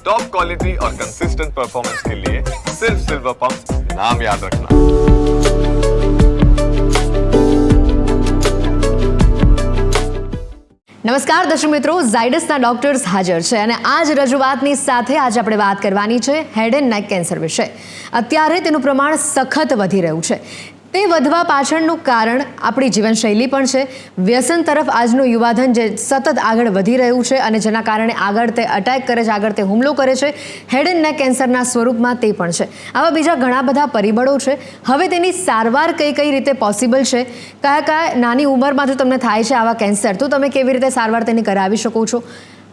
Top quality और consistent performance के लिए सिर्फ सिल्वर पंप नाम याद रखना નમસ્કાર દર્શક મિત્રો ઝાયડસના ડોક્ટર્સ હાજર છે અને આ જ રજૂઆતની સાથે આજે આપણે વાત કરવાની છે હેડ એન્ડ નેક કેન્સર વિશે અત્યારે તેનું પ્રમાણ સખત વધી રહ્યું છે તે વધવા પાછળનું કારણ આપણી જીવનશૈલી પણ છે. વ્યસન તરફ આજનું યુવાધન જે સતત આગળ વધી રહ્યું છે અને જેના કારણે આગળ તે અટેક કરે છે, આગળ તે હુમલો કરે છે હેડ એન્ડ નેક કેન્સરના સ્વરૂપમાં તે પણ છે. આવા બીજા ઘણા બધા પરિબળો છે. હવે તેની સારવાર કઈ કઈ રીતે પોસિબલ છે? કયા કયા નાની ઉંમરમાં જો તમને થાય છે આવા કેન્સર તો તમે કેવી રીતે સારવાર તેની કરાવી શકો છો?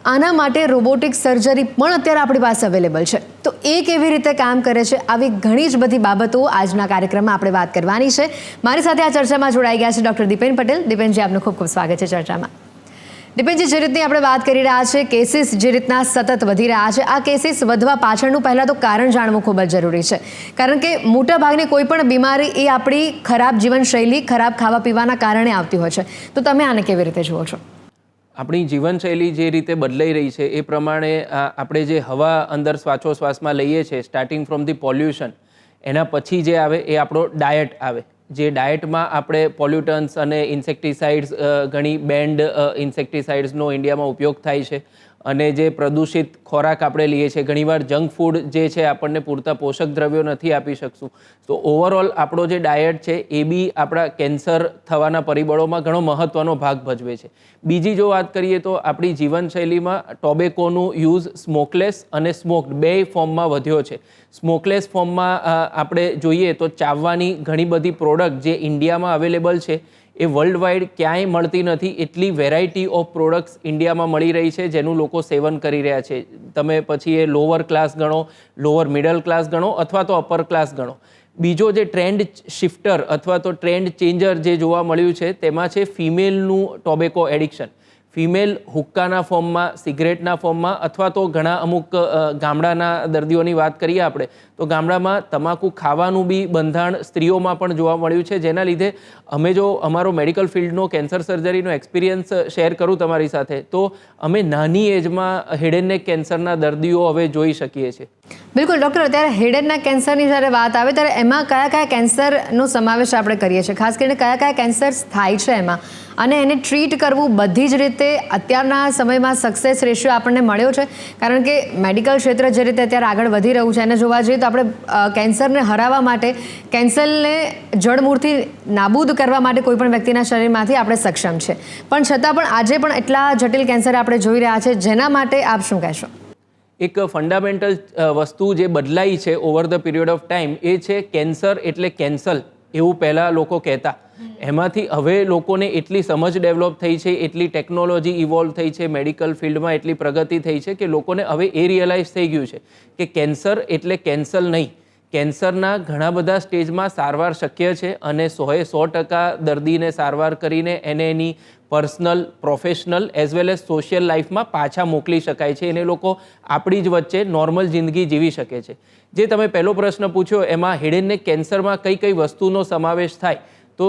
આના માટે રોબોટિક સર્જરી પણ અત્યારે આપણી પાસે અવેલેબલ છે. તો એ કેવી રીતે કામ કરે છે? આવી ઘણી જ બધી બાબતો આજના કાર્યક્રમમાં આપણે વાત કરવાની છે. મારી સાથે આ ચર્ચામાં જોડાઈ ગયા છે ડૉક્ટર દીપેન પટેલ. દીપેનજી, આપનું ખૂબ ખૂબ સ્વાગત છે ચર્ચામાં. દીપેનજી, જે રીતની આપણે વાત કરી રહ્યા છે, કેસીસ જે રીતના સતત વધી રહ્યા છે, આ કેસીસ વધવા પાછળનું પહેલાં તો કારણ જાણવું ખૂબ જ જરૂરી છે. કારણ કે મોટા ભાગની કોઈ પણ બીમારી એ આપણી ખરાબ જીવનશૈલી, ખરાબ ખાવા પીવાના કારણે આવતી હોય છે. તો તમે આને કેવી રીતે જુઓ છો? આપણી જીવનશૈલી જે રીતે બદલાઈ રહી છે, એ પ્રમાણે આપણે જે હવા અંદર શ્વાસોશ્વાસમાં લઈએ છીએ સ્ટાર્ટિંગ ફ્રોમ ધી પોલ્યુશન એના પછી જે આવે એ આપણો ડાયટ આવે. જે ડાયટમાં આપણે પોલ્યુટન્સ અને ઇન્સેક્ટિસાઇડ્સ ઘણી બેન્ડ ઇન્સેક્ટિસાઇડ્સનો ઇન્ડિયામાં ઉપયોગ થાય છે. અને જે પ્રદૂષિત ખોરાક આપણે લઈએ છીએ, ઘણીવાર જંક ફૂડ જે છે આપણને પૂરતા પોષક દ્રવ્યો નથી આપી શકશું. તો ઓવરઓલ આપણો જે ડાયટ છે, એ બી આપણા કેન્સર થવાના પરિબળોમાં ઘણો મહત્ત્વનો ભાગ ભજવે છે. બીજી જો વાત કરીએ તો આપણી જીવનશૈલીમાં ટોબેકોનું યુઝ સ્મોકલેસ અને સ્મોક્ડ બે ફોર્મમાં વધ્યો છે. સ્મોકલેસ ફોર્મમાં આપણે જોઈએ તો ચાવવાની ઘણી બધી પ્રોડક્ટ જે ઇન્ડિયામાં અવેલેબલ છે એ વર્લ્ડ વાઇડ ક્યાંય મળતી નથી. એટલી વેરાયટી ઓફ પ્રોડક્ટ્સ ઇન્ડિયામાં મળી રહી છે, જેનું લોકો સેવન કરી રહ્યા છે. તમે પછી એ લોઅર ક્લાસ ગણો લોઅર મિડલ ક્લાસ ગણો અથવા તો અપર ક્લાસ ગણો. બીજો જે ટ્રેન્ડ શિફ્ટર અથવા તો ટ્રેન્ડ ચેન્જર જે જોવા મળ્યું છે, તેમાં છે ફિમેલનું ટોબેકો એડિક્શન ફિમેલ હુક્કાના ફોર્મમાં, સિગરેટના ફોર્મમાં અથવા તો ઘણા અમુક ગામડાના દર્દીઓની વાત કરીએ આપણે, તો ગામડામાં તમાકુ ખાવાનું બી બંધાણ સ્ત્રીઓમાં પણ જોવા મળ્યું છે. જેના લીધે અમે જો અમારો મેડિકલ ફિલ્ડનો કેન્સર સર્જરીનો એક્સપિરિયન્સ શેર કરું તમારી સાથે, તો અમે નાની એજમાં હેડ કેન્સરના દર્દીઓ હવે જોઈ શકીએ છીએ. બિલકુલ, ડૉક્ટર, અત્યારે હેડ કેન્સરની જ્યારે વાત આવે, ત્યારે એમાં કયા કયા કેન્સરનો સમાવેશ આપણે કરીએ છીએ? ખાસ કરીને કયા કયા કેન્સર્સ થાય છે એમાં? અને એને ટ્રીટ કરવું બધી જ રીતે અત્યારના સમયમાં સક્સેસ રેશિયો આપણને મળ્યો છે. કારણ કે મેડિકલ ક્ષેત્ર જે રીતે અત્યારે આગળ વધી રહ્યું છે, એને જોવા જઈએ તો આપણે કેન્સરને હરાવવા માટે, કેન્સરને જડમૂળથી નાબૂદ કરવા માટે કોઈ પણ વ્યક્તિના શરીરમાંથી આપણે સક્ષમ છે. પણ છતાં પણ આજે પણ એટલા જટિલ કેન્સર આપણે જોઈ રહ્યા છે, જેના માટે આપ શું કહેશો? એક ફંડામેન્ટલ વસ્તુ જે બદલાઈ છે over the period of time એ છે કેન્સર એટલે કેન્સલ, એવું પહેલાં લોકો કહેતા. એમાંથી હવે લોકોને એટલી સમજ ડેવલપ થઈ છે, એટલી ટેકનોલોજી ઇવોલ્વ થઈ છે, મેડિકલ ફિલ્ડમાં એટલી પ્રગતિ થઈ છે કે લોકોને હવે એ રિયલાઇઝ થઈ ગયું છે કે કેન્સર એટલે કેન્સલ નહીં. કેન્સરના ઘણા બધા સ્ટેજમાં સારવાર શક્ય છે અને સોએ સો ટકા દર્દીને સારવાર કરીને એને એની personal, professional, as well as social લાઈફમાં પાછા મોકલી શકાય છે. એને લોકો આપણી જ વચ્ચે નોર્મલ જિંદગી જીવી શકે છે. જે તમે પહેલો પ્રશ્ન પૂછ્યો, એમાં હિડેનને કેન્સરમાં કઈ કઈ વસ્તુનો સમાવેશ થાય, તો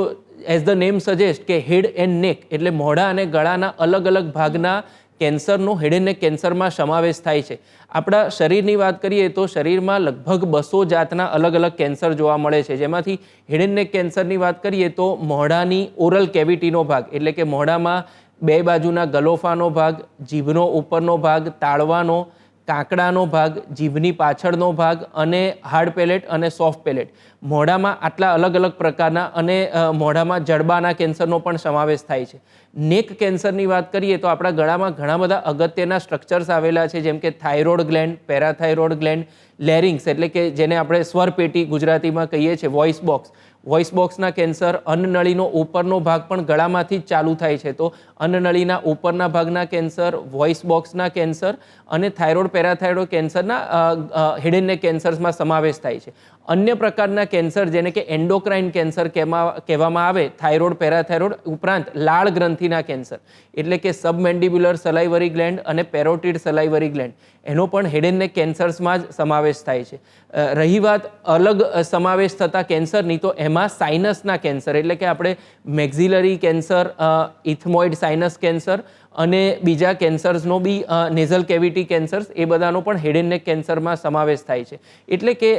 એઝ ધ નેમ સજેસ્ટ કે હેડ એન્ડ નેક એટલે મોઢા અને ગળાના અલગ અલગ ભાગના કેન્સરનો હેડ એન્ડ નેક કેન્સરમાં સમાવેશ થાય છે. આપણા શરીરની વાત કરીએ તો શરીરમાં લગભગ બસો જાતના અલગ અલગ કેન્સર જોવા મળે છે. જેમાંથી હેડ એન્ડ નેક કેન્સરની વાત કરીએ તો મોઢાની ઓરલ કેવિટીનો ભાગ, એટલે કે મોઢામાં બે બાજુના ગલોફાનો ભાગ, જીભનો ઉપરનો ભાગ, તાળવાનો કાંકડાનો ભાગ, જીભની પાછળનો ભાગ અને હાર્ડ પેલેટ અને સોફ્ટ પેલેટ. મોઢામાં આટલા અલગ અલગ પ્રકારના અને મોઢામાં જડબાના કેન્સરનો પણ સમાવેશ થાય છે. નેક કેન્સરની વાત કરીએ તો આપણા ગળામાં ઘણા બધા અગત્યના સ્ટ્રક્ચર્સ આવેલા છે, જેમ કે thyroid gland parathyroid gland larynx એટલે કે જેને આપણે સ્વરપેટી ગુજરાતીમાં કહીએ છીએ વોઇસ બોક્સ વોઇસ બોક્સના કેન્સર, અન્નનળીનો ઉપરનો ભાગ પણ ગળામાંથી ચાલુ થાય છે. તો અન્નનળીના ઉપરના ભાગના કેન્સર વોઇસ બોક્સના કેન્સર અને થાઇરોઇડ પેરાથાઇરોઇડ કેન્સરના હેડ એન્ડ કેન્સર્સમાં સમાવેશ થાય છે. અન્ય પ્રકારના કેન્સર, જેને કે એન્ડોક્રાઇન કેન્સર કહેવા- કહેવામાં આવે, થાઇરોઇડ, પેરાથાઇરોઇડ ઉપરાંત લાળ ગ્રંથિના કેન્સર. એટલે કે સબમેન્ડિબ્યુલર સલાઇવરી ગ્લેન્ડ અને પેરોટિડ સલાઇવરી ગ્લેન્ડ. એનો પણ હેડ એન્ડ નેક કેન્સર્સમાં જ સમાવેશ થાય છે. રહી વાત અલગ સમાવેશ થતા કેન્સરની તો એમાં સાઇનસના કેન્સર. એટલે કે આપણે maxillary cancer ethmoid sinus cancer અને બીજા કેન્સર્સનો બી નેઝલ કેવિટી કેન્સર્સ એ બધાનો પણ હેડ એન્ડ નેક કેન્સરમાં સમાવેશ થાય છે. એટલે કે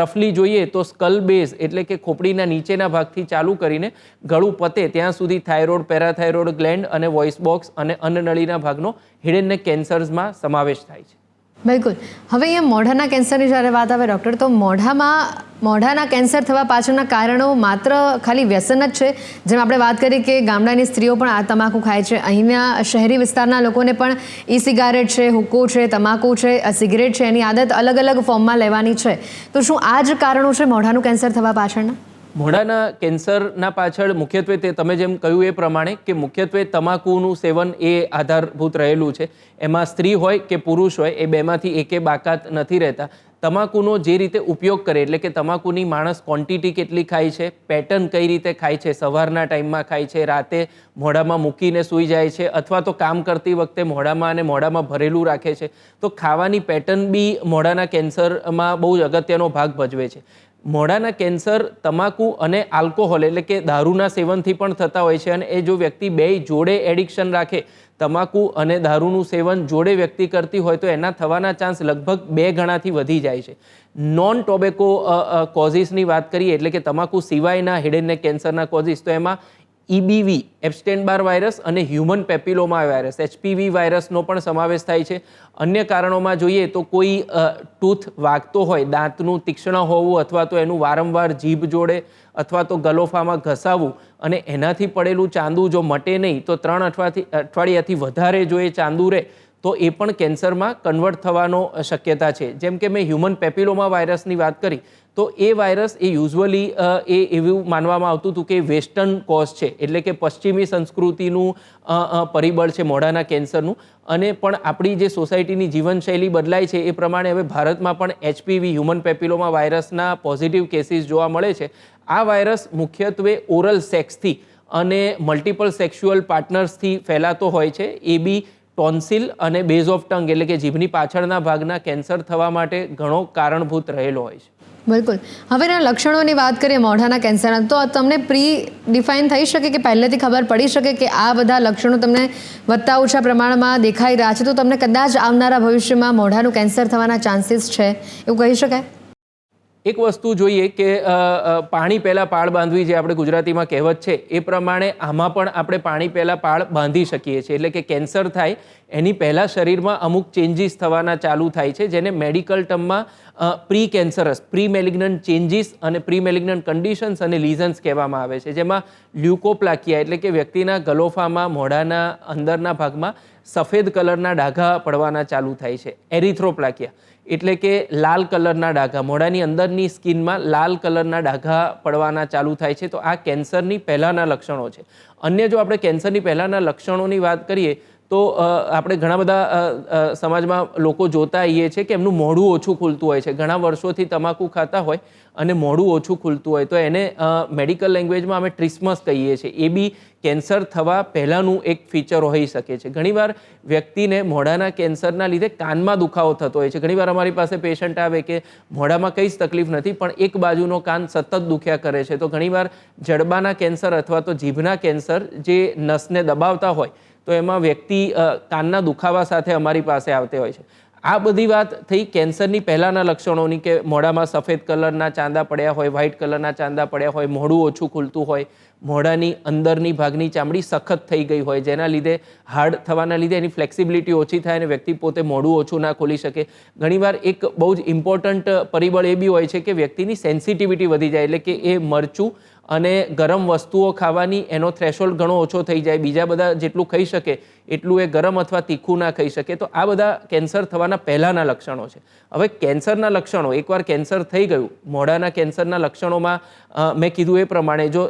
રફલી જોઈએ તો સ્કલ બેઝ એટલે કે ખોપડીના નીચેના ભાગથી ચાલુ કરીને ગળું પતે ત્યાં સુધી થાઇરોઇડ પેરાથાઇરોઇડ ગ્લેન્ડ અને વોઇસ બોક્સ અને અન્નનળીના ભાગનો હેડ એન્ડ નેક કેન્સર્સમાં સમાવેશ થાય છે. બિલકુલ. હવે અહીંયા મોઢાના કેન્સરની જ્યારે વાત આવે ડૉક્ટર, તો મોઢામાં, મોઢાના કેન્સર થવા પાછળના કારણો માત્ર ખાલી વ્યસન જ છે. જેમ આપણે વાત કરી કે ગામડાની સ્ત્રીઓ પણ આ તમાકુ ખાય છે. અહીંના શહેરી વિસ્તારના લોકોને પણ ઈ સિગારેટ છે, હુક્કો છે, તમાકુ છે સિગરેટ છે, એની આદત અલગ અલગ ફોર્મમાં લેવાની છે. તો શું આ જ કારણો છે મોઢાનું કેન્સર થવા પાછળના? મોઢાના કેન્સરના પાછળ મુખ્યત્વે તે તમે જેમ કહ્યું એ પ્રમાણે કે મુખ્યત્વે તમાકુનું સેવન એ આધારભૂત રહેલું છે. એમાં સ્ત્રી હોય કે પુરુષ હોય એ બેમાંથી એકે બાકાત નથી રહેતા. તમાકુનો જે રીતે ઉપયોગ કરે એટલે કે તમાકુની માણસ ક્વોન્ટિટી કેટલી ખાય છે પેટર્ન કઈ રીતે ખાય છે, સવારના ટાઈમમાં ખાય છે, રાતે મોઢામાં મૂકીને સૂઈ જાય છે અથવા તો કામ કરતી વખતે મોઢામાં અને મોઢામાં ભરેલું રાખે છે. તો ખાવાની પેટર્ન બી મોઢાના કેન્સરમાં બહુ જ અગત્યનો ભાગ ભજવે છે. મોઢાના કેન્સર, તમાકુ અને આલ્કોહોલ એટલે કે દારૂના સેવનથી પણ થતા હોય છે અને એ જો વ્યક્તિ બે જોડે એડિક્શન રાખે, તમાકુ અને દારૂનું સેવન જોડે વ્યક્તિ કરતી હોય તો એના થવાના ચાન્સ લગભગ બે ગણાથી વધી જાય છે. નોન ટોબેકો કોઝિસની વાત કરીએ એટલે કે તમાકુ સિવાયના હિડનને કેન્સરના કોઝિસ તો એમાં ઈબીવી એબસ્ટેન બાર વાયરસ અને હ્યુમન પેપિલોમા વાયરસ, એચપીવી વાયરસનો પણ સમાવેશ થાય છે. અન્ય કારણોમાં જોઈએ તો કોઈ ટૂથ વાગતો હોય, દાંતનું તીક્ષ્ણ હોવું અથવા તો એનું વારંવાર જીભ જોડે અથવા તો ગલોફામાં ઘસાવવું અને એનાથી પડેલું ચાંદુ જો મટે નહીં, તો ત્રણ અઠવાથી, અઠવાડિયાથી વધારે જો એ ચાંદુ રહે, તો એ પણ કેન્સરમાં કન્વર્ટ થવાનો શક્યતા છે. જેમ કે મેં હ્યુમન પેપિલોમા વાયરસની વાત કરી તો એ વાયરસ એ યુઝ્યુઅલી એ એવું માનવામાં આવતું હતું કે વેસ્ટર્ન કોઝ છે. એટલે કે પશ્ચિમી સંસ્કૃતિનું પરિબળ છે મોઢાના કેન્સરનું. અને પણ આપણી જે સોસાયટીની જીવનશૈલી બદલાય છે એ પ્રમાણે હવે ભારતમાં પણ એચપીવી હ્યુમન પેપિલોમા વાયરસના પોઝિટિવ કેસીસ જોવા મળે છે. આ વાયરસ મુખ્યત્વે ઓરલ સેક્સથી અને મલ્ટિપલ સેક્સ્યુઅલ પાર્ટનર્સથી ફેલાતો હોય છે. એ બી ટોન્સિલ અને બેઝ ઓફ ટંગ એટલે કે જીભની પાછળના ભાગના કેન્સર થવા માટે ઘણો કારણભૂત રહેલો હોય છે. બિલકુલ. હવે એના લક્ષણોની વાત કરીએ મોઢાના કેન્સરના, તો તમને પ્રી ડિફાઇન થઈ શકે કે પહેલેથી ખબર પડી શકે કે આ બધા લક્ષણો તમને વધતા ઓછા પ્રમાણમાં દેખાઈ રહ્યા છે. તો તમને કદાચ આવનારા ભવિષ્યમાં મોઢાનું કેન્સર થવાના ચાન્સીસ છે. એવું કહી શકાય? એક વસ્તુ જોઈએ કે પાણી પહેલાં પાળ બાંધવી જે આપણે ગુજરાતીમાં કહેવત છે, એ પ્રમાણે આમાં પણ આપણે પાણી પહેલાં પાળ બાંધી શકીએ છીએ. એટલે કે કેન્સર થાય, એની પહેલાં શરીરમાં અમુક ચેન્જીસ થવાના ચાલુ થાય છે, જેને મેડિકલ ટર્મમાં pre cancerous pre malignant changes અને પ્રી મેલિગ્નન્ટ કન્ડિશન્સ અને લીઝન્સ કહેવામાં આવે છે. જેમાં લ્યુકોપ્લાકિયા એટલે કે વ્યક્તિના ગલોફામાં, મોઢાના અંદરના ભાગમાં સફેદ કલરના ડાઘા પડવાના ચાલુ થાય છે. એરિથ્રોપ્લાકિયા. એટલે કે લાલ કલરના ડાઘા. મોઢાની અંદરની સ્કિનમાં લાલ કલરના ડાઘા પડવાના ચાલુ થાય છે. તો આ કેન્સરની પહેલાંના લક્ષણો છે. અન્ય જો આપણે કેન્સરની પહેલાંના લક્ષણોની વાત કરીએ તો આપણે ઘણા બધા સમાજમાં લોકો જોતા આવીએ છીએ કે એમનું મોઢું ઓછું ખુલતું હોય છે. ઘણા વર્ષોથી તમાકુ ખાતા હોય અને મોઢું ઓછું ખુલતું હોય. તો એને મેડિકલ લેંગ્વેજમાં અમે ટ્રિસ્મસ કહીએ છીએ. એ બી કેન્સર થવા પહેલાંનું એક ફીચર હોઈ શકે છે. ઘણીવાર વ્યક્તિને મોઢાના કેન્સરના લીધે કાનમાં દુખાવો થતો હોય છે. ઘણીવાર અમારી પાસે પેશન્ટ આવે કે મોઢામાં કંઈ જ તકલીફ નથી, પણ એક બાજુનો કાન સતત દુખ્યા કરે છે. તો ઘણીવાર જડબાના કેન્સર અથવા તો જીભના કેન્સર જે નસને દબાવતા હોય તો એમાં વ્યક્તિ કાનના દુખાવા સાથે અમારી પાસે આવતી હોય છે. આ બધી વાત થઈ કેન્સરની પહેલાંના લક્ષણોની કે મોઢામાં સફેદ કલરના ચાંદા પડ્યા હોય વ્હાઇટ કલરના ચાંદા પડ્યા હોય, મોઢું ઓછું ખુલતું હોય મોઢાની અંદરની ભાગની ચામડી સખત થઈ ગઈ હોય, જેના લીધે હાર્ડ થવાના લીધે એની ફ્લેક્સિબિલિટી ઓછી થાય અને વ્યક્તિ પોતે મોઢું ઓછું ના ખોલી શકે. ઘણીવાર એક બહુ જ ઇમ્પોર્ટન્ટ પરિબળ એ બી હોય છે કે વ્યક્તિની સેન્સિટિવિટી વધી જાય, એટલે કે એ મરચું અને ગરમ વસ્તુઓ ખાવાની એનો થ્રેશોલ્ડ ઘણો ઓછો થઈ જાય. બીજા બધા જેટલું ખાઈ શકે, એટલું એ ગરમ અથવા તીખું ના ખાઈ શકે. તો આ બધા કેન્સર થવાના પહેલાંના લક્ષણો છે. હવે કેન્સરના લક્ષણો, એકવાર કેન્સર થઈ ગયું, મોઢાના કેન્સરના લક્ષણોમાં મેં કીધું એ પ્રમાણે જો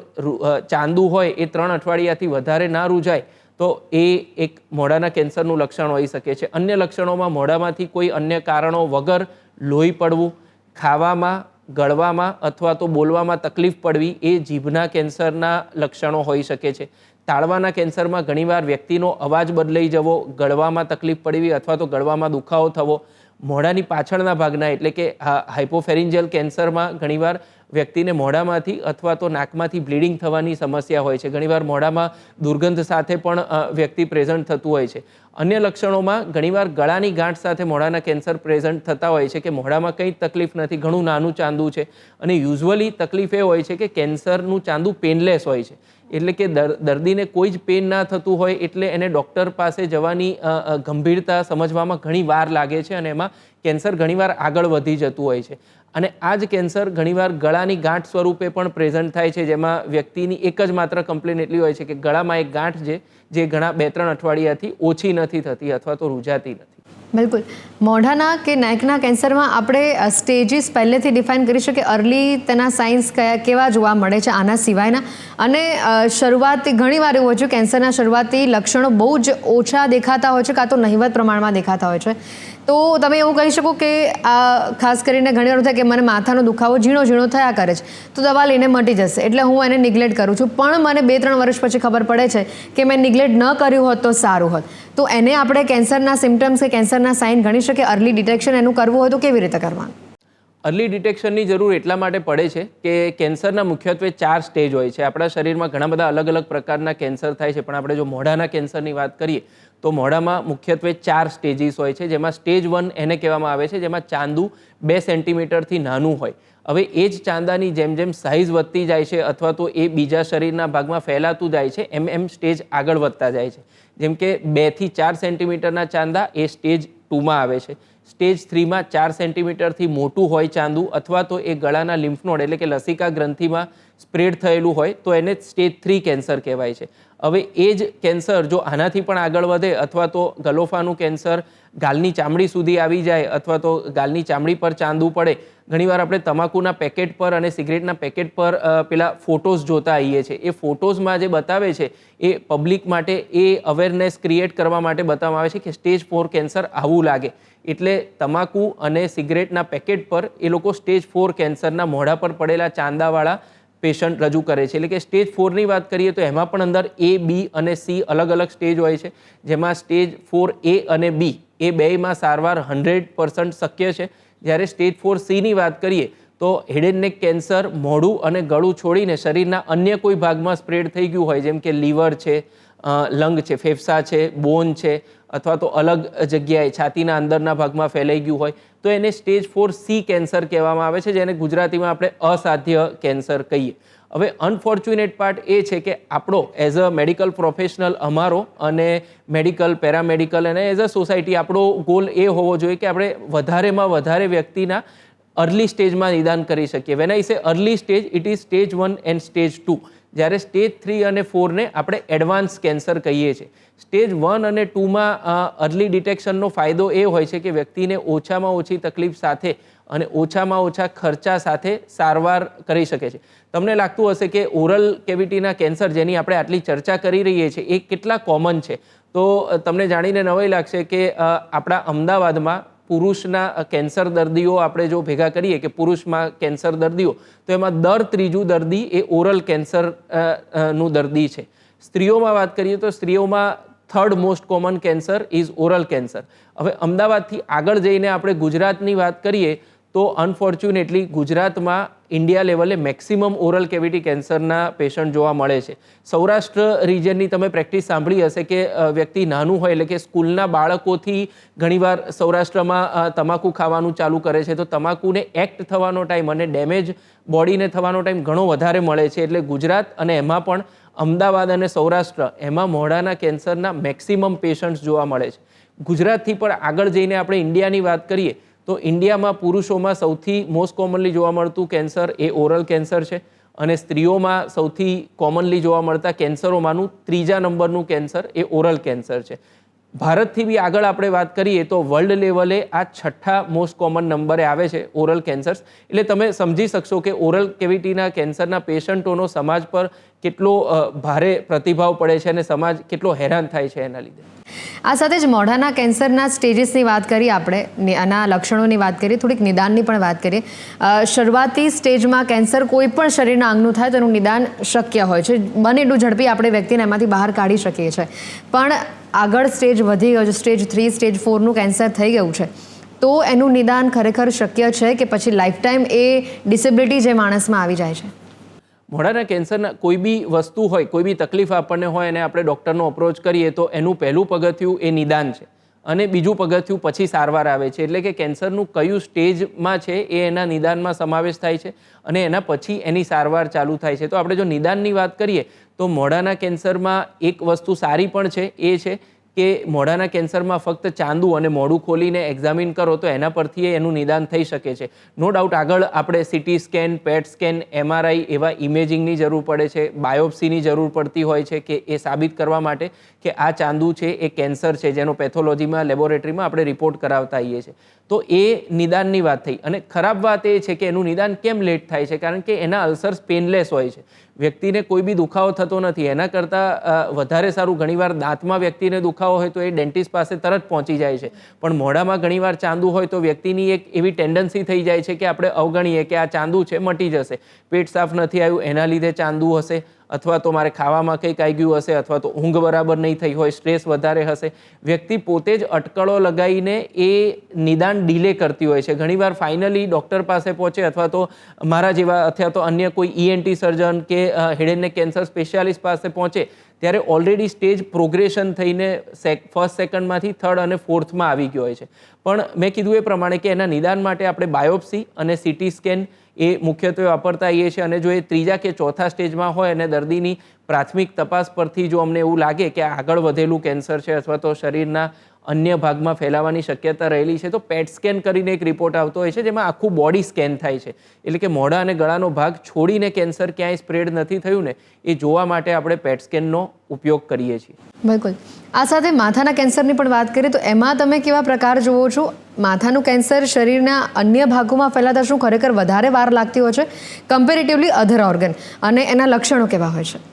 ચાંદુ હોય એ ત્રણ અઠવાડિયાથી વધારે ના રૂજાય, તો એ એક મોઢાના કેન્સરનું લક્ષણ હોઈ શકે છે. અન્ય લક્ષણોમાં મોઢામાંથી કોઈ અન્ય કારણો વગર લોહી પડવું, ખાવામાં, ગળવામાં અથવા તો બોલવામાં તકલીફ પડવી એ જીભના કેન્સરના લક્ષણો હોઈ શકે છે. તાળવાના કેન્સરમાં ઘણીવાર વ્યક્તિનો અવાજ બદલાઈ જવો, ગળવામાં તકલીફ પડવી અથવા તો ગળવામાં દુખાવો થવો, મોઢાની પાછળના ભાગના એટલે કે હાઇપોફેરિન્જિયલ કેન્સરમાં ઘણીવાર વ્યક્તિને મોઢામાંથી અથવા તો નાકમાંથી બ્લીડિંગ થવાની સમસ્યા હોય છે. ઘણીવાર મોઢામાં દુર્ગંધ સાથે પણ વ્યક્તિ પ્રેઝન્ટ થતું હોય છે. અન્ય લક્ષણોમાં ઘણીવાર ગળાની ગાંઠ સાથે મોઢાના કેન્સર પ્રેઝન્ટ થતા હોય છે કે મોઢામાં કંઈ તકલીફ નથી, ઘણું નાનું ચાંદું છે. અને યુઝ્યુઅલી તકલીફ એ હોય છે કે કેન્સરનું ચાંદું પેનલેસ હોય છે. એટલે કે દર- દર્દીને કોઈ જ પેન ના થતું હોય એટલે એને ડૉક્ટર પાસે જવાની ગંભીરતા સમજવામાં ઘણી વાર લાગે છે અને એમાં કેન્સર ઘણીવાર આગળ વધી જતું હોય છે. અને આ જ કેન્સર ઘણીવાર ગળાની ગાંઠ સ્વરૂપે પણ પ્રેઝન્ટ થાય છે, જેમાં વ્યક્તિની એક જ માત્ર કમ્પ્લેન એટલી હોય છે કે ગળામાં એક ગાંઠ છે, જે ઘણા બે ત્રણ અઠવાડિયાથી ઓછી નથી થતી અથવા તો રૂજાતી નથી. બિલકુલ. મોઢાના કે નેકના કેન્સરમાં આપણે સ્ટેજીસ પહેલેથી ડિફાઇન કરી શકીએ. અર્લી તેના સાઇન્સ કયા, કેવા જોવા મળે છે આના સિવાયના. અને શરૂઆતથી શરૂઆતી ઘણીવાર એવું હોય છે, કેન્સરના શરૂઆતી લક્ષણો બહુ જ ઓછા દેખાતા હોય છે, કાં તો નહિવત પ્રમાણમાં દેખાતા હોય છે. તો તમે એવું કહી શકો કે આ ખાસ કરીને ઘણી વાર થાય કે મને માથાનો દુખાવો ઝીણો ઝીણો થયા કરે છે. તો દવા લઈને મટી જશે. એટલે હું એને નિગ્લેક્ટ કરું છું. પણ મને બે ત્રણ વર્ષ પછી ખબર પડે છે કે મેં નિગ્લેક્ટ ન કર્યું હોત તો સારું હોત. તો એને આપણે કેન્સરના સિમ્ટમ્સ કે કેન્સરના સાઇન ગણી શકીએ. અર્લી ડિટેક્શન એનું કરવું હોય તો કેવી રીતે કરવાનું? અર્લી ડિટેક્શનની જરૂર એટલા માટે પડે છે કે કેન્સરના મુખ્યત્વે ચાર સ્ટેજ હોય છે. આપણા શરીરમાં ઘણા બધા અલગ અલગ પ્રકારના કેન્સર થાય છે. પણ આપણે જો મોઢાના કેન્સરની વાત કરીએ, તો મોઢામાં મુખ્યત્વે ચાર સ્ટેજીસ હોય છે. જેમાં સ્ટેજ વન એને કહેવામાં આવે છે, જેમાં ચાંદુ બે સેન્ટીમીટરથી નાનું હોય. હવે એ જ ચાંદાની જેમ જેમ સાઇઝ વધતી જાય છે અથવા તો એ બીજા શરીરના ભાગમાં ફેલાતું જાય છે, એમ એમ સ્ટેજ આગળ વધતા જાય છે. જેમ કે બેથી ચાર સેન્ટીમીટરના ચાંદા એ સ્ટેજ ટુમાં આવે છે. સ્ટેજ થ્રીમાં ચાર સેન્ટીમીટરથી મોટું હોય ચાંદુ અથવા તો એ ગળાના લિમ્ફનોડ એટલે કે લસિકા ગ્રંથિમાં સ્પ્રેડ થયેલું હોય, તો એને સ્ટેજ થ્રી કેન્સર કહેવાય છે. હવે એ જ કેન્સર જો આનાથી પણ આગળ વધે અથવા તો ગલોફાનું કેન્સર ગાલની ચામડી સુધી આવી જાય અથવા તો ગાલની ચામડી પર ચાંદુ પડે ઘણીવાર આપણે તમાકુના પેકેટ પર અને સિગરેટના પેકેટ પર પેલા ફોટોઝ જોતા આવીએ છીએ. એ ફોટોઝમાં જે બતાવે છે, એ પબ્લિક માટે, એ અવેરનેસ ક્રિએટ કરવા માટે બતાવવામાં આવે છે કે સ્ટેજ ફોર કેન્સર આવું લાગે. એટલે તમાકુ અને સિગરેટના પેકેટ પર એ લોકો સ્ટેજ ફોર કેન્સરના મોઢા પર પડેલા ચાંદાવાળા પેશન્ટ રજૂ કરે છે. એટલે કે સ્ટેજ ફોરની વાત કરીએ તો એમાં પણ અંદર એ બી અને સી અલગ અલગ સ્ટેજ હોય છે. જેમાં સ્ટેજ ફોર એ અને બી એ બેયમાં સારવાર હંડ્રેડ શક્ય છે. જ્યારે સ્ટેજ ફોર સીની વાત કરીએ, તો હેડ કેન્સર, મોઢું અને ગળું છોડીને શરીરના અન્ય કોઈ ભાગમાં સ્પ્રેડ થઈ ગયું હોય, જેમ કે લીવર છે લંગ છે, ફેફસા છે, બોન છે, અથવા તો અલગ જગ્યાએ છાતીના અંદરના ભાગમાં ફેલાઈ ગયું હોય, તો એને સ્ટેજ ફોર સી કેન્સર કહેવામાં આવે છે, જેને ગુજરાતીમાં આપણે અસાધ્ય કેન્સર કહીએ. હવે અનફોર્ચ્યુનેટ પાર્ટ એ છે કે આપણો એઝ અ મેડિકલ પ્રોફેશનલ અમારો અને મેડિકલ પેરામેડિકલ અને એઝ અ સોસાયટી આપણો ગોલ એ હોવો જોઈએ કે આપણે વધારેમાં વધારે વ્યક્તિના અર્લી સ્ટેજમાં નિદાન કરી શકીએ. When I say early stage it is stage one and stage two જ્યારે સ્ટેજ થ્રી અને ફોરને આપણે એડવાન્સ કેન્સર કહીએ છીએ. સ્ટેજ વન અને ટુમાં અર્લી ડિટેક્શનનો ફાયદો એ હોય છે કે વ્યક્તિને ઓછામાં ઓછી તકલીફ સાથે અને ઓછામાં ઓછા ખર્ચા સાથે સારવાર કરી શકે છે. તમને લાગતું હશે કે ઓરલ કેવિટીના કેન્સર જેની આપણે આટલી ચર્ચા કરી રહીએ છીએ, એ કેટલા કોમન છે? તો તમને જાણીને નવાઈ લાગશે કે આપણા અમદાવાદમાં પુરુષના કેન્સર દર્દીઓ આપણે જો ભેગા કરીએ કે પુરુષમાં કેન્સર દર્દીઓ, તો એમાં દર ત્રીજું દર્દી એ ઓરલ કેન્સરનું દર્દી છે. સ્ત્રીઓમાં વાત કરીએ તો સ્ત્રીઓમાં third most common cancer is oral cancer. હવે અમદાવાદથી આગળ જઈને આપણે ગુજરાતની વાત કરીએ તો અનફોર્ચ્યુનેટલી ગુજરાતમાં ઇન્ડિયા લેવલે મેક્સિમમ ઓરલ કેવિટી કેન્સરના પેશન્ટ જોવા મળે છે. સૌરાષ્ટ્ર રિજનની તમે પ્રેક્ટિસ સાંભળી હશે કે વ્યક્તિ નાનું હોય એટલે કે સ્કૂલના બાળકોથી ઘણીવાર સૌરાષ્ટ્રમાં તમાકુ ખાવાનું ચાલુ કરે છે. તો તમાકુને એક્ટ થવાનો ટાઈમ અને ડેમેજ બોડીને થવાનો ટાઈમ ઘણો વધારે મળે છે. એટલે ગુજરાત અને એમાં પણ અમદાવાદ અને સૌરાષ્ટ્ર એમાં મોઢાના કેન્સરના મેક્સિમમ પેશન્ટ્સ જોવા મળે છે. ગુજરાતથી પણ આગળ જઈને આપણે ઇન્ડિયાની વાત કરીએ તો ઇન્ડિયામાં પુરુષોમાં સૌથી મોસ્ટ કોમનલી જોવા મળતું કેન્સર એ ઓરલ કેન્સર છે અને સ્ત્રીઓમાં સૌથી કોમનલી જોવા મળતા કેન્સરોમાંનું ત્રીજા નંબરનું કેન્સર એ ઓરલ કેન્સર છે. ભારતથી બી આગળ આપણે વાત કરીએ તો વર્લ્ડ લેવલે આ છઠ્ઠા મોસ્ટ કોમન નંબરે આવે છે ઓરલ કેન્સર્સ એટલે તમે સમજી શકશો કે ઓરલ કેવિટીના કેન્સરના પેશન્ટોનો સમાજ પર કેટલો ભારે પ્રતિભાવ પડે છે અને સમાજ કેટલો હેરાન થાય છે એના લીધે. આ સાથે જ મોઢાના કેન્સરના સ્ટેજીસની વાત કરી આપણે આના લક્ષણોની વાત કરીએ થોડીક નિદાનની પણ વાત કરીએ શરૂઆતી સ્ટેજમાં કેન્સર કોઈ પણ શરીરના અંગનું થાય તેનું નિદાન શક્ય હોય છે. બને એટલું ઝડપી આપણે વ્યક્તિને એમાંથી બહાર કાઢી શકીએ છીએ. પણ આગળ સ્ટેજ વધી ગયો છે, સ્ટેજ થ્રી, સ્ટેજ ફોરનું કેન્સર થઈ ગયું છે. તો એનું નિદાન ખરેખર શક્ય છે કે પછી લાઈફ ટાઈમ એ ડિસેબિલિટી જે માણસમાં આવી જાય છે? મોઢાના કેન્સરના કોઈ બી વસ્તુ હોય, કોઈ બી તકલીફ આપણને હોય અને આપણે ડૉક્ટરનો અપ્રોચ કરીએ તો એનું પહેલું પગથિયું એ નિદાન છે. અને બીજું પગથિયું પછી સારવાર આવે છે. એટલે કે કેન્સરનું કયું સ્ટેજમાં છે એ એના નિદાનમાં સમાવેશ થાય છે અને એના પછી એની સારવાર ચાલુ થાય છે. તો આપણે જો નિદાનની વાત કરીએ તો મોઢાના કેન્સરમાં એક વસ્તુ સારી પણ છે, એ છે કે મોઢાના કેન્સરમાં ફક્ત ચાંદુ અને મોઢું ખોલીને એક્ઝામિન કરો તો એના પરથી એનું નિદાન થઈ શકે છે. નો ડાઉટ આગળ આપણે CT scan PET scan MRI એવા ઇમેજિંગની જરૂર પડે છે. બાયોપ્સીની જરૂર પડતી હોય છે કે એ સાબિત કરવા માટે કે આ ચાંદુ છે એ કેન્સર છે. જેનો પેથોલોજીમાં લેબોરેટરીમાં આપણે રિપોર્ટ કરાવતા આવીએ છીએ. તો એ નિદાનની વાત થઈ. અને ખરાબ વાત એ છે કે એનું નિદાન કેમ લેટ થાય છે? કારણ કે એના અલ્સર્સ પેનલેસ હોય છે. વ્યક્તિને કોઈ બી દુખાવો થતો નથી. એના કરતાં વધારે સારું ઘણીવાર દાંતમાં વ્યક્તિને દુખાવો હોય તો એ ડેન્ટિસ્ટ પાસે તરત પહોંચી જાય છે. પણ મોઢામાં ઘણીવાર ચાંદુ હોય તો વ્યક્તિની એક એવી ટેન્ડન્સી થઈ જાય છે કે આપણે અવગણીએ કે આ ચાંદુ છે, મટી જશે. પેટ સાફ નથી આવ્યું, એના લીધે ચાંદુ હશે. અથવા તો મારે ખાવામાં કંઈક આવી ગયું હશે અથવા તો ઊંઘ બરાબર નહીં થઈ હોય, સ્ટ્રેસ વધારે હશે, વ્યક્તિ પોતે જ અટકળો લગાવીને એ નિદાન ડીલે કરતી હોય છે. ઘણીવાર ફાઇનલી ડૉક્ટર પાસે પહોંચે અથવા તો મારા જેવા અથવા તો અન્ય કોઈ ઈએનટી સર્જન કે હેડ એન્ડ કેન્સર સ્પેશિયાલિસ્ટ પાસે પહોંચે ત્યારે ઓલરેડી સ્ટેજ પ્રોગ્રેશન થઈને સેક ફર્સ્ટ સેકન્ડમાંથી થર્ડ અને ફોર્થમાં આવી ગયો હોય છે. પણ મેં કીધું એ પ્રમાણે કે એના નિદાન માટે આપણે બાયોપ્સી અને સિટી સ્કેન એ મુખ્યત્વે વાપરતા આવીએ છીએ. અને જો એ ત્રીજા કે ચોથા સ્ટેજમાં હોય અને દર્દીની પ્રાથમિક તપાસ પરથી જો અમને એવું લાગે કે આગળ વધેલું કેન્સર છે અથવા તો શરીરના અન્ય ભાગમાં ફેલાવાની શક્યતા રહેલી છે. તો પેટ સ્કેન કરીને એક રિપોર્ટ આવતો હોય છે, જેમાં આખું બોડી સ્કેન થાય છે. એટલે કે મોઢા અને ગળાનો ભાગ છોડીને કેન્સર ક્યાંય સ્પ્રેડ નથી થયું ને, એ જોવા માટે આપણે પેટ સ્કેનનો ઉપયોગ કરીએ છીએ. બિલકુલ. આ સાથે માથાના કેન્સરની પણ વાત કરીએ, તો એમાં તમે કેવા પ્રકાર જુઓ છો? માથાનું કેન્સર શરીરના અન્ય ભાગોમાં ફેલાતા શું ખરેખર વધારે વાર લાગતી હોય છે? કમ્પેરેટિવલી અધર ઓર્ગન અને એના લક્ષણો કેવા હોય છે?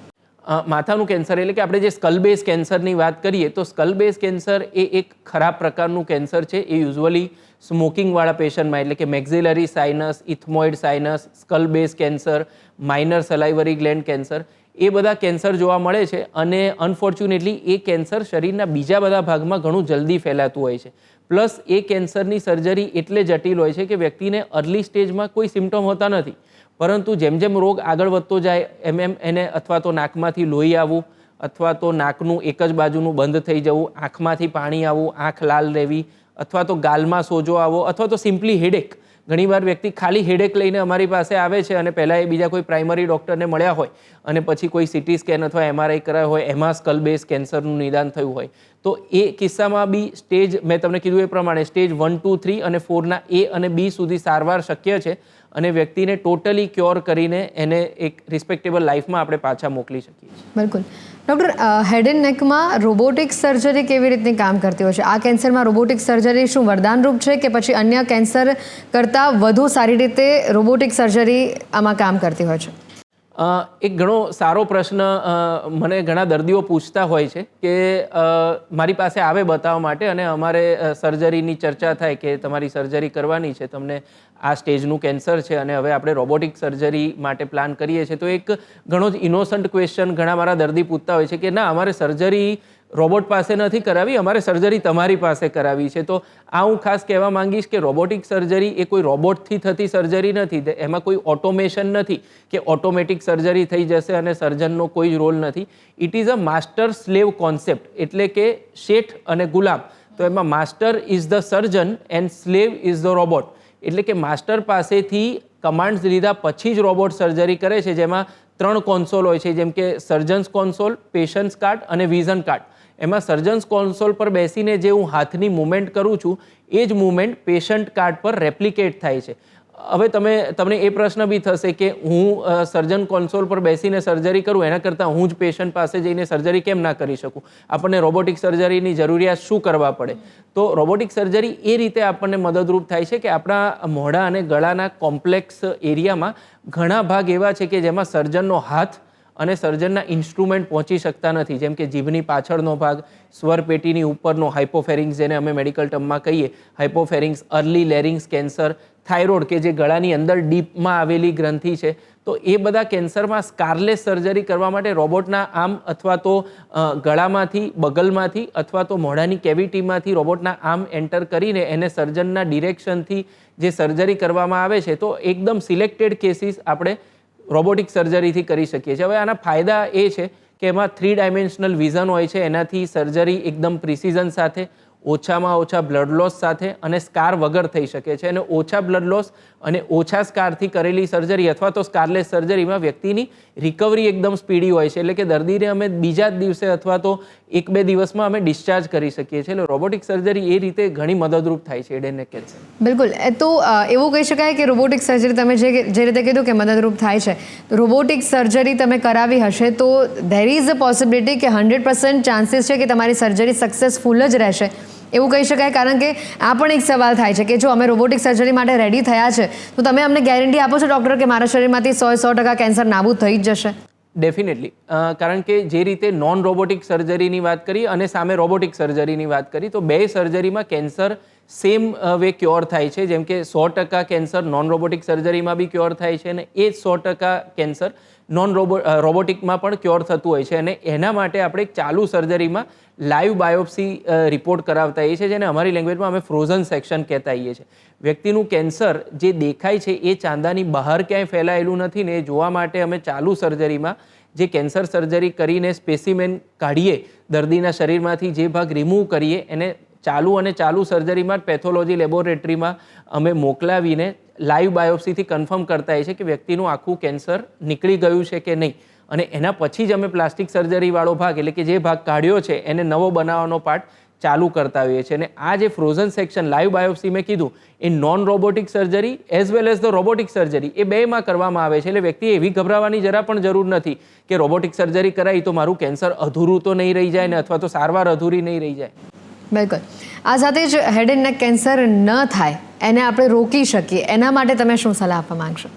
માથાનું કેન્સર એટલે કે આપણે જે સ્કલ બેઝ કેન્સરની વાત કરીએ, તો સ્કલ બેઝ કેન્સર એ એક ખરાબ પ્રકારનું કેન્સર છે. એ યુઝ્યુઅલી સ્મોકિંગવાળા પેશન્ટમાં, એટલે કે maxillary sinus, ethmoid sinus, skull base cancer, minor salivary gland cancer, એ બધા કેન્સર જોવા મળે છે અને અનફોર્ચ્યુનેટલી એ કેન્સર શરીરના બીજા બધા ભાગમાં ઘણું જલ્દી ફેલાતું હોય છે. પ્લસ એ કેન્સરની સર્જરી એટલે જટિલ હોય છે કે વ્યક્તિને અર્લી સ્ટેજમાં કોઈ સિમ્ટમ હોતા નથી. પરંતુ જેમ જેમ રોગ આગળ વધતો જાય, એમ એમ એને અથવા તો નાકમાંથી લોહી આવવું અથવા તો નાકનું એક જ બાજુનું બંધ થઈ જવું, આંખમાંથી પાણી આવવું, આંખ લાલ રહેવી અથવા તો ગાલમાં સોજો આવો અથવા તો સિમ્પલી હેડેક ઘણીવાર વ્યક્તિ ખાલી હેડેક લઈને અમારી પાસે આવે છે અને પહેલાં એ બીજા કોઈ પ્રાઇમરી ડૉક્ટરને મળ્યા હોય અને પછી કોઈ સિટી સ્કેન અથવા એમઆરઆઈ કરાયો હોય, એમાં સ્કલ બેઝ કેન્સરનું નિદાન થયું હોય. તો એ કિસ્સામાં બી સ્ટેજ મેં તમને કીધું એ પ્રમાણે સ્ટેજ વન ટુ થ્રી અને ફોરના એ અને બી સુધી સારવાર શક્ય છે. અને વ્યક્તિને ટોટલી ક્યોર કરીને એને એક રિસ્પેક્ટેબલ લાઈફમાં આપણે પાછા મોકલી શકીએ છીએ. બિલકુલ. ડૉક્ટર હેડ એન્ડ નેકમાં રોબોટિક સર્જરી કેવી રીતની કામ કરતી હોય છે? આ કેન્સરમાં રોબોટિક સર્જરી શું વરદાનરૂપ છે કે પછી અન્ય કેન્સર કરતાં વધુ સારી રીતે રોબોટિક સર્જરી આમાં કામ કરતી હોય છે? એક ઘણો સારો પ્રશ્ન મને ઘણા દર્દીઓ પૂછતા હોય છે કે મારી પાસે આવે બતાવવા માટે અને અમારે સર્જરીની ચર્ચા થાય કે તમારી સર્જરી કરવાની છે, તમને આ સ્ટેજનું કેન્સર છે અને હવે આપણે રોબોટિક સર્જરી માટે પ્લાન કરીએ છીએ. તો એક ઘણો જ ઇનોસન્ટ ક્વેશ્ચન ઘણા મારા દર્દી પૂછતા હોય છે કે ના, અમારે સર્જરી રોબોટ પાસે નથી કરાવી, અમારે સર્જરી તમારી પાસે કરાવી છે. તો આ હું ખાસ કહેવા માંગીશ કે રોબોટિક સર્જરી એ કોઈ રોબોટથી થતી સર્જરી નથી. એમાં કોઈ ઓટોમેશન નથી કે ઓટોમેટિક સર્જરી થઈ જશે અને સર્જનનો કોઈ જ રોલ નથી. It is a master slave concept એટલે કે શેઠ અને ગુલામ તો એમાં master is the surgeon and slave is the robot એટલે કે માસ્ટર પાસેથી કમાન્ડ્સ લીધા પછી જ રોબોટ સર્જરી કરે છે. જેમાં ત્રણ કોન્સોલ હોય છે. જેમ કે સર્જન્સ કોન્સોલ પેશન્સ કાર્ડ અને વિઝન કાર્ડ એમાં સર્જન્સ કોન્સોલ પર બેસીને જે હું હાથની મૂવમેન્ટ કરું છું, એ જ મૂવમેન્ટ પેશન્ટ કાર્ડ પર રેપ્લિકેટ થાય છે. હવે તમે, તમને એ પ્રશ્ન બી થશે કે હું સર્જન કોન્સોલ પર બેસીને સર્જરી કરું, એના કરતાં હું જ પેશન્ટ પાસે જઈને સર્જરી કેમ ના કરી શકું? આપણને રોબોટિક સર્જરીની જરૂરિયાત શું કરવા પડે? તો રોબોટિક સર્જરી એ રીતે આપણને મદદરૂપ થાય છે કે આપણા મોઢા અને ગળાના કોમ્પ્લેક્સ એરિયામાં ઘણા ભાગ એવા છે કે જેમાં સર્જનનો હાથ અને સર્જનના ઇન્સ્ટ્રુમેન્ટ પહોંચી શકતા નથી. જેમ કે જીભની પાછળનો ભાગ, સ્વર પેટીની ઉપરનો હાઇપોફેરિંગ્સ જેને અમે મેડિકલ ટર્મમાં કહીએ hypopharynx early larynx cancer thyroid કે જે ગળાની અંદર ડીપમાં આવેલી ગ્રંથિ છે. તો એ બધા કેન્સરમાં સ્કારલેસ સર્જરી કરવા માટે રોબોટના આમ અથવા તો ગળામાંથી, બગલમાંથી અથવા તો મોઢાની કેવિટીમાંથી રોબોટના આમ એન્ટર કરીને એને સર્જનના ડિરેક્શનથી જે સર્જરી કરવામાં આવે છે, તો એકદમ સિલેક્ટેડ કેસીસ આપણે રોબોટિક સર્જરીથી કરી શકીએ છીએ. હવે આના ફાયદા એ છે કે એમાં થ્રી ડાયમેન્શનલ વિઝન હોય છે. એનાથી સર્જરી એકદમ પ્રિસિઝન સાથે, ઓછામાં ઓછા બ્લડ લોસ સાથે અને સ્કાર વગર થઈ શકે છે. અને ઓછા બ્લડ લોસ અને ઓછા સ્કારથી કરેલી સર્જરી અથવા તો સ્કારલેસ સર્જરીમાં વ્યક્તિની રિકવરી એકદમ સ્પીડી હોય છે. એટલે કે દર્દીને અમે બીજા જ દિવસે અથવા તો એક બે દિવસમાં અમે ડિસ્ચાર્જ કરી શકીએ છીએ. એટલે રોબોટિક સર્જરી એ રીતે ઘણી મદદરૂપ થાય છે એડેન કેન્સર બિલકુલ. તો એવું કહી શકાય કે રોબોટિક સર્જરી તમે જે જે રીતે કીધું કે મદદરૂપ થાય છે. રોબોટિક સર્જરી તમે કરાવી હશે તો ધેર ઇઝ અ પોસિબિલિટી કે હંડ્રેડ પર્સન્ટ ચાન્સીસ છે કે તમારી સર્જરી સક્સેસફુલ જ રહેશે. એવું કહી શકાય કારણ કે આ પણ એક સવાલ થાય છે કે જો અમે રોબોટિક સર્જરી માટે રેડી થયા છે, તો તમે અમને ગેરંટી આપો છો ડૉક્ટર કે મારા શરીરમાંથી સો સો ટકા કેન્સર નાબૂદ થઈ જ જશે? ડેફિનેટલી કારણ કે જે રીતે નોન રોબોટિક સર્જરીની વાત કરી અને સામે રોબોટિક સર્જરીની વાત કરી, તો બે સર્જરીમાં કેન્સર સેમ વે ક્યોર થાય છે. જેમ કે સો ટકા કેન્સર નોન રોબોટિક સર્જરીમાં બી ક્યોર થાય છે અને એ સો ટકા કેન્સર નોન રોબો રોબોટિકમાં પણ ક્યોર થતું હોય છે. અને એના માટે આપણે ચાલુ સર્જરીમાં લાઈવ બાયોપ્સી રિપોર્ટ કરાવતા હોઈએ છીએ જેને અમારી લેંગ્વેજમાં અમે ફ્રોઝન સેક્શન કહેતા હોઈએ છીએ. વ્યક્તિનું કેન્સર જે દેખાય છે એ ચાંદાની બહાર ક્યાંય ફેલાયેલું નથી ને એ જોવા માટે અમે ચાલુ સર્જરીમાં જે કેન્સર સર્જરી કરીને સ્પેસિમેન કાઢીએ, દર્દીના શરીરમાંથી જે ભાગ રિમૂવ કરીએ, એને ચાલુ અને ચાલુ સર્જરીમાં જ પેથોલોજી લેબોરેટરીમાં અમે મોકલાવીને લાઈવ બાયોપ્સીથી કન્ફર્મ કરતા હોઈએ છીએ કે વ્યક્તિનું આખું કેન્સર નીકળી ગયું છે કે નહીં. અને એના પછી જ અમે પ્લાસ્ટિક સર્જરીવાળો ભાગ એટલે કે જે ભાગ કાઢ્યો છે, એને નવો બનાવવાનો પાર્ટ ચાલુ કરતા હોઈએ છીએ. અને આ જે ફ્રોઝન સેક્શન લાઈવ બાયોપ્સી મેં કીધું, એ non robotic surgery as well as the robotic surgery એ બેમાં કરવામાં આવે છે. એટલે વ્યક્તિએ એવી ગભરાવાની જરા પણ જરૂર નથી કે રોબોટિક સર્જરી કરાવી તો મારું કેન્સર અધૂરું તો નહીં રહી જાય ને અથવા તો સારવાર અધૂરી નહીં રહી જાય. બિલકુલ. આ સાથે જ હેડ એન્ડ નેક કેન્સર ન થાય, એને આપણે રોકી શકીએ. એના માટે તમે શું સલાહ આપવા માંગશો?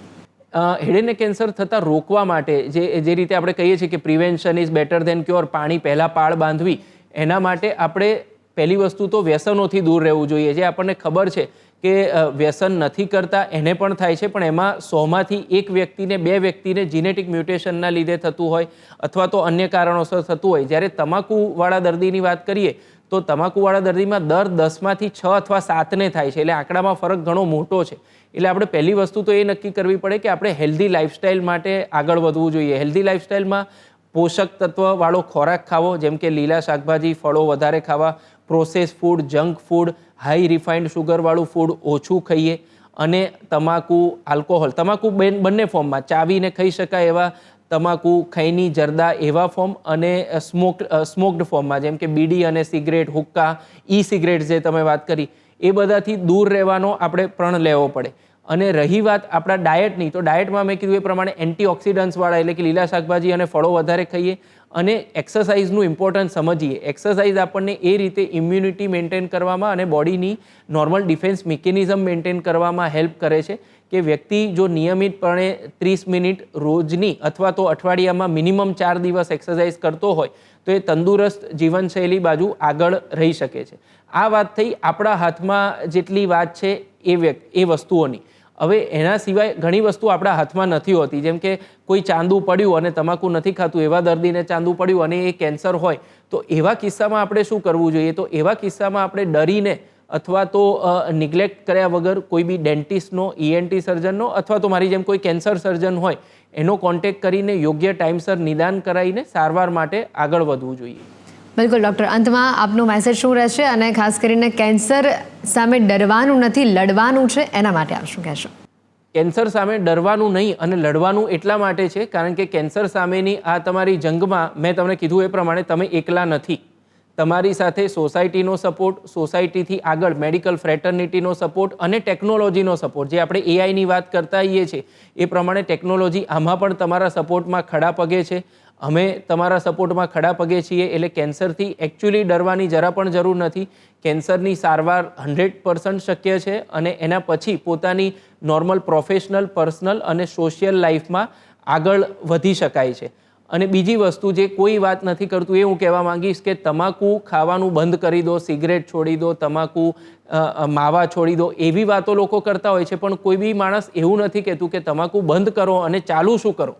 હેડ એન્ડ કેન્સર થતાં રોકવા માટે જે જે રીતે આપણે કહીએ છીએ કે prevention is better than cure, પાણી પહેલાં પાળ બાંધવી, એના માટે આપણે પહેલી વસ્તુ તો વ્યસનોથી દૂર રહેવું જોઈએ. જે આપણને ખબર છે કે વ્યસન નથી કરતા, એને પણ થાય છે, પણ એમાં સોમાંથી એક વ્યક્તિને, બે વ્યક્તિને જીનેટિક મ્યુટેશનના લીધે થતું હોય અથવા તો અન્ય કારણોસર થતું હોય. જ્યારે તમાકુવાળા દર્દીની વાત કરીએ, તો તમાકુવાળા દર્દીમાં દર દસમાંથી છ અથવા સાતને થાય છે. એટલે આંકડામાં ફરક ઘણો મોટો છે. એટલે આપણે પહેલી વસ્તુ તો એ નક્કી કરવી પડે કે આપણે હેલ્ધી લાઇફસ્ટાઇલ માટે આગળ વધવું જોઈએ. હેલ્ધી લાઇફસ્ટાઇલમાં પોષક તત્વવાળો ખોરાક ખાવો, જેમ કે લીલા શાકભાજી, ફળો વધારે ખાવા process food junk food high refined શુગરવાળું food ઓછું ખાઈએ અને તમાકુ આલ્કોહોલ તમાકુ બેન, બંને ફોર્મમાં ચાવીને ખાઈ શકાય એવા તમાકુ ખૈની જરદા એવા ફોર્મ અને સ્મોક સ્મોક્ડ ફોર્મમાં જેમ કે બીડી અને સિગરેટ, હુક્કા ઈ સિગરેટ જે તમે વાત કરી એ બધાથી દૂર રહેવાનો આપણે પ્રણ લેવો પડે. અને રહી વાત આપણા ડાયટની, તો ડાયટમાં મેં કીધું એ પ્રમાણે એન્ટીઓક્સિડન્ટ્સવાળા એટલે કે લીલા શાકભાજી અને ફળો વધારે ખાઈએ અને એક્સરસાઇઝનું ઇમ્પોર્ટન્સ સમજીએ. એક્સરસાઇઝ આપણને એ રીતે ઇમ્યુનિટી મેન્ટેન કરવામાં અને બોડીની નોર્મલ ડિફેન્સ મિકેનિઝમ મેન્ટેન કરવામાં હેલ્પ કરે છે. કે વ્યક્તિ જો નિયમિતપણે ત્રીસ મિનિટ રોજની અથવા તો અઠવાડિયામાં મિનિમમ ચાર દિવસ એક્સરસાઇઝ કરતો હોય, તો એ તંદુરસ્ત જીવનશૈલી બાજુ આગળ રહી શકે છે. આ વાત થઈ આપણા હાથમાં જેટલી વાત છે એ વ્યક્તિ એ વસ્તુઓની. હવે એના સિવાય ઘણી વસ્તુ આપણા હાથમાં નથી હોતી, જેમ કે કોઈ ચાંદુ પડ્યું અને તમાકુ નથી ખાતું, એવા દર્દીને ચાંદુ પડ્યું અને એ કેન્સર હોય, તો એવા કિસ્સામાં આપણે શું કરવું જોઈએ? તો એવા કિસ્સામાં આપણે ડરીને અથવા તો નિગ્લેક્ટ કર્યા વગર કોઈ બી ડેન્ટિસ્ટનો ઈએનટી સર્જનનો અથવા તો મારી જેમ કોઈ કેન્સર સર્જન હોય એનો કોન્ટેક્ટ કરીને યોગ્ય ટાઈમસર નિદાન કરાવીને સારવાર માટે આગળ વધવું જોઈએ. બિલકુલ ડૉક્ટર અંતમાં આપનો મેસેજ શું રહેશે અને ખાસ કરીને કેન્સર સામે ડરવાનું નથી લડવાનું છે એના માટે આપ શું કહેશો? કેન્સર સામે ડરવાનું નહીં અને લડવાનું એટલા માટે છે કારણ કે કેન્સર સામેની આ તમારી જંગમાં મેં તમને કીધું એ પ્રમાણે તમે એકલા નથી. તમારી સાથે સોસાયટીનો સપોર્ટ, સોસાયટીથી આગળ મેડિકલ ફ્રેટર્નિટીનો સપોર્ટ અને ટેકનોલોજીનો સપોર્ટ, જે આપણે એઆઈની વાત કરતા હોઈએ છીએ, એ પ્રમાણે ટેકનોલોજી આમાં પણ તમારા સપોર્ટમાં ખડા પગે છે. અમે તમારા સપોર્ટમાં ખડા પગે છીએ એટલે કેન્સરથી એકચ્યુઅલી ડરવાની જરા પણ જરૂર નથી. કેન્સરની સારવાર હંડ્રેડ પર્સન્ટ શક્ય છે અને એના પછી પોતાની નોર્મલ પ્રોફેશનલ, પર્સનલ અને સોશિયલ લાઈફમાં આગળ વધી શકાય છે. અને બીજી વસ્તુ જે કોઈ વાત નથી કરતું, એ હું કહેવા માંગીશ કે તમાકુ ખાવાનું બંધ કરી દો, સિગરેટ છોડી દો, તમાકુ માવા છોડી દો, એવી વાતો લોકો કરતા હોય છે. પણ કોઈ બી માણસ એવું નથી કહેતું કે તમાકુ બંધ કરો અને ચાલુ શું કરો.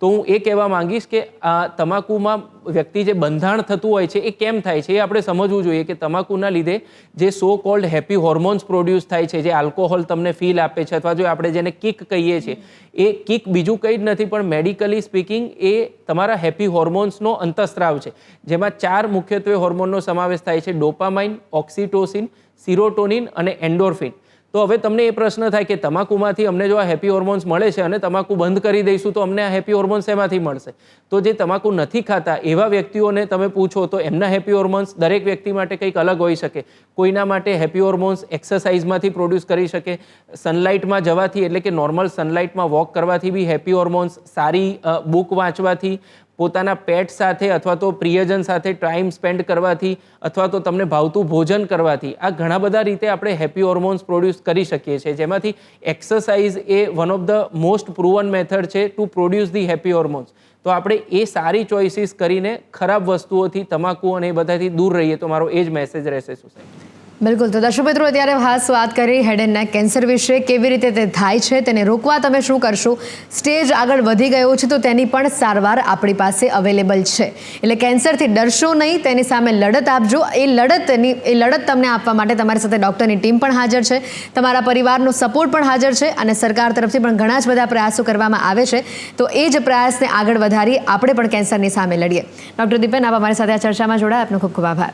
તો હું એ કહેવા માંગીશ કે આ તમાકુમાં વ્યક્તિ જે બંધાણ થતું હોય છે, એ કેમ થાય છે? એ આપણે સમજવું જોઈએ કે તમાકુના લીધે જે so called happy hormones produce થાય છે, જે આલ્કોહોલ તમને ફીલ આપે છે, અથવા જો આપણે જેને કિક કહીએ છીએ, એ કિક બીજું કંઈ જ નથી, પણ મેડિકલી સ્પીકિંગ એ તમારા હેપી હોર્મોન્સનો અંતસ્ત્રાવ છે. જેમાં ચાર મુખ્યત્વે હોર્મોનનો સમાવેશ થાય છે ડોપામાઇન ઓક્સિટોસિન સિરોટોનિન અને એન્ડોર્ફિન તો હવે તમને એ પ્રશ્ન થાય કે તમાકુમાંથી અમને જો આ હેપી હોર્મોન્સ મળે છે અને તમાકુ બંધ કરી દઈશું તો અમને આ હેપી હોર્મોન્સ એમાંથી મળશે? તો જે તમાકુ નથી ખાતા એવા વ્યક્તિઓને તમે પૂછો તો એમના હેપી હોર્મોન્સ દરેક વ્યક્તિ માટે કંઈક અલગ હોઈ શકે. કોઈના માટે હેપી હોર્મોન્સ એક્સરસાઇઝમાંથી પ્રોડ્યુસ કરી શકે. સનલાઇટમાં જવાથી એટલે કે નોર્મલ સનલાઇટમાં વોક કરવાથી બી હેપી હોર્મોન્સ સારી બુક વાંચવાથી પોતાના પેટ સાથે અથવા તો પ્રિયજન સાથે ટાઈમ સ્પેન્ડ કરવાથી અથવા તો તમને ભાવતું ભોજન કરવાથી આ ઘણા બધા રીતે આપણે હેપી હોર્મોન્સ પ્રોડ્યુસ કરી શકીએ છીએ. જેમાંથી exercise A one of the most proven method છે to produce the happy hormones તો આપણે એ સારી ચોઇસીસ કરીને ખરાબ વસ્તુઓથી તમાકુ અને એ બધાથી દૂર રહીએ તો મારો એ જ મેસેજ રહેશે સોસાયટી બિલકુલ. તો દર્શક મિત્રો અત્યારે ખાસ વાત કરી હેડ એન્ડ નેક કેન્સર વિશે. કેવી રીતે તે થાય છે, તેને રોકવા તમે શું કરશો? સ્ટેજ આગળ વધી ગયો છે, તો તેની પણ સારવાર આપણી પાસે અવેલેબલ છે. એટલે કેન્સરથી ડરશો નહીં, તેની સામે લડત આપજો. એ લડતની, એ લડત તમને આપવા માટે તમારી સાથે ડૉક્ટરની ટીમ પણ હાજર છે. તમારા પરિવારનો સપોર્ટ પણ હાજર છે અને સરકાર તરફથી પણ ઘણા જ બધા પ્રયાસો કરવામાં આવે છે. તો એ જ પ્રયાસને આગળ વધારી આપણે પણ કેન્સરની સામે લડીએ. ડૉક્ટર દીપેન, આપ અમારી સાથે આ ચર્ચામાં જોડાયા. આપનો ખૂબ ખૂબ આભાર.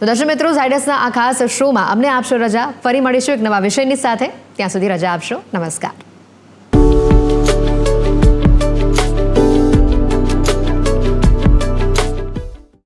તો દર્શક મિત્રો, ઝાયડસના આ ખાસ શોમાં અમને આપશો રજા. ફરી મળીશું એક નવા વિષયની સાથે. ત્યાં સુધી રજા આપશો. નમસ્કાર.